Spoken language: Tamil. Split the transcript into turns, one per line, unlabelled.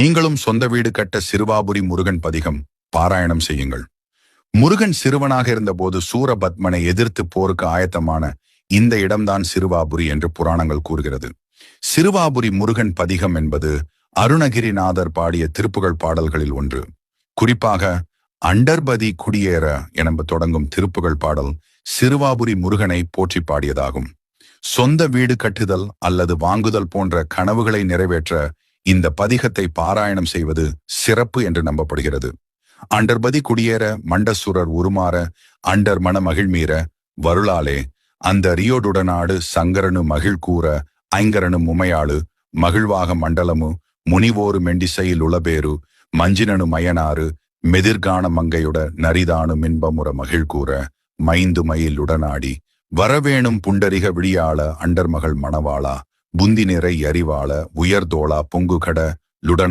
நீங்களும் சொந்த வீடு கட்ட சிறுவாபுரி முருகன் பதிகம் பாராயணம் செய்யுங்கள். முருகன் சிறுவனாக இருந்தபோது சூரபத்மனை எதிர்த்து போருக்கு ஆயத்தமான இந்த இடம்தான் சிறுவாபுரி என்று புராணங்கள் கூறுகிறது. சிறுவாபுரி முருகன் பதிகம் என்பது அருணகிரிநாதர் பாடிய திருப்புகழ் பாடல்களில் ஒன்று. குறிப்பாக அண்டர்பதி குடியேற என தொடங்கும் திருப்புகழ் பாடல் சிறுவாபுரி முருகனை போற்றி பாடியதாகும். சொந்த வீடு கட்டுதல் அல்லது வாங்குதல் போன்ற கனவுகளை நிறைவேற்ற இந்த பதிகத்தை பாராயணம் செய்வது சிறப்பு என்று நம்பப்படுகிறது. அண்டர்பதி குடியேற மண்டசுரர் உருமாற அண்டர் மன மகிழ்மீற வருளாலே அந்த ரியோடுடனாடு சங்கரனு மகிழ் கூற ஐங்கரனு முமையாளு மகிழ்வாக மண்டலமு முனிவோரு மெண்டிசையில் உளபேரு மஞ்சினனு மயனாறு மெதிர்கான மங்கையுட நரிதானு மின்பமுற மகிழ் கூற மைந்து மயில் உடனாடி வரவேணும் புண்டரிக விழியாள அண்டர்மகள் மணவாளா புந்தி நிறை அறிவாள உயர்தோளா பொங்குகட லுடனா.